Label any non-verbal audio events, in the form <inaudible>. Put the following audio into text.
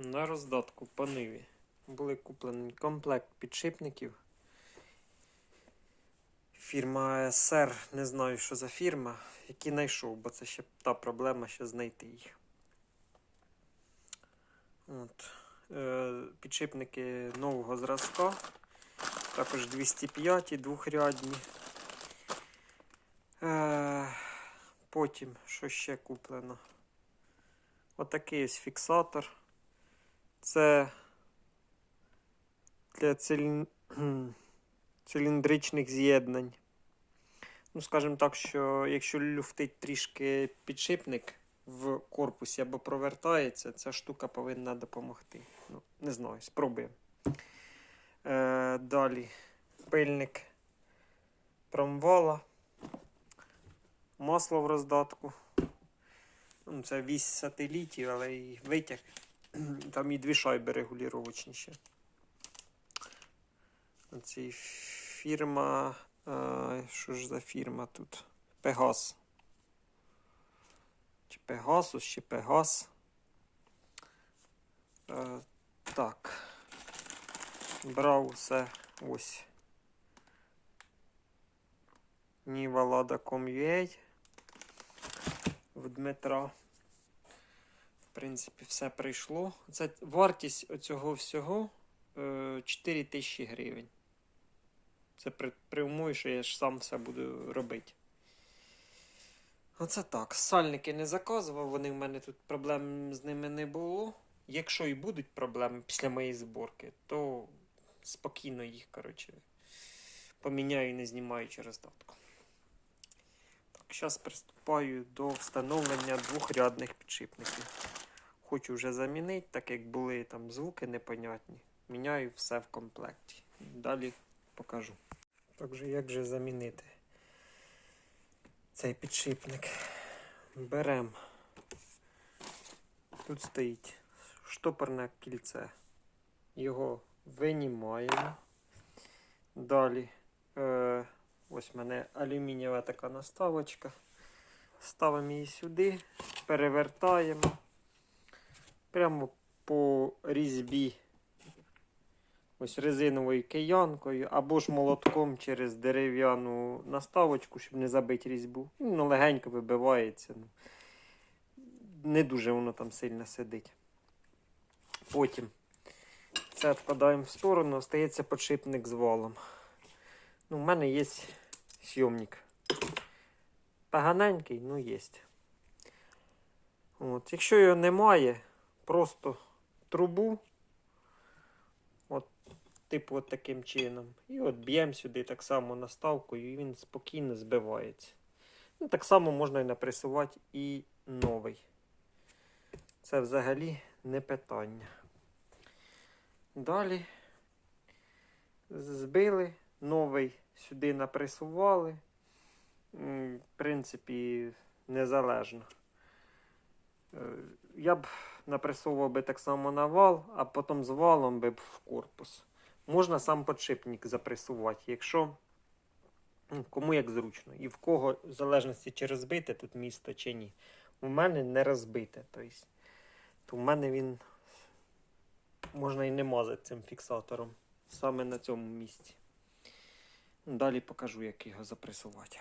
На роздатку по ниві були куплені комплект підшипників. Фірма СР, не знаю, що за фірма, які знайшов, бо це ще та проблема, ще знайти їх. От. Е, підшипники нового зразка, також 205 двохрядні. Е, потім, що ще куплено? Отакий ось фіксатор. Це для цилін... циліндричних з'єднань. Ну, скажімо так, що якщо люфтить трішки підшипник в корпусі або провертається, ця штука повинна допомогти. Ну, не знаю, спробуємо. Е, далі пильник промвала, масло в роздатку. Ну, Це вісь сателітів, але і витяг. <clears throat> Там і дві шайби регулювачні ще. Оці фірма. е, Що ж за фірма тут? Пегас. Чи Пегасус, чи Пегас. Е, так. Брав усе ось. Ніва Лада в Дмитра. Принципі, все прийшло. Це вартість оцього всього е, 4 тисячі гривень. Це при, при умові, що я ж сам все буду робити. Оце так. Сальники не заказував, вони в мене тут проблем з ними не було. Якщо і будуть проблеми після моєї зборки, то спокійно їх, коротше, поміняю, не знімаючи роздатку. Так, зараз приступаю до встановлення двохрядних підшипників. Хочу вже замінити, так як були там звуки непонятні. Міняю все в комплекті. Далі покажу. Так же, як же замінити цей підшипник? Беремо. Тут стоїть штопорне кільце. Його винімаємо. Далі е, ось в мене алюмінієва така наставочка. Ставимо її сюди, перевертаємо прямо по різьбі ось резиновою киянкою або ж молотком через дерев'яну наставочку, щоб не забити різьбу. Ну, легенько вибивається. Ну, не дуже воно там сильно сидить. Потім це відкладаємо в сторону, остається подшипник з валом. Ну, У мене є сйомник. Поганенький, ну є. От. Якщо його немає, просто трубу, от, типу от таким чином. І от б'ємо сюди так само наставкою, і він спокійно збивається. Ну, так само можна і напресувати і новий. Це взагалі не питання. Далі збили, новий сюди напресували. В принципі, незалежно. Е, Я б напресовував би так само на вал, а потім з валом би в корпус. Можна сам подшипник запресувати, якщо ну, кому як зручно. І в кого, в залежності, чи розбите тут місто, чи ні. У мене не розбите. Тобто, то мене він можна і не мазати цим фіксатором. Саме на цьому місці. Далі покажу, як його запресувати.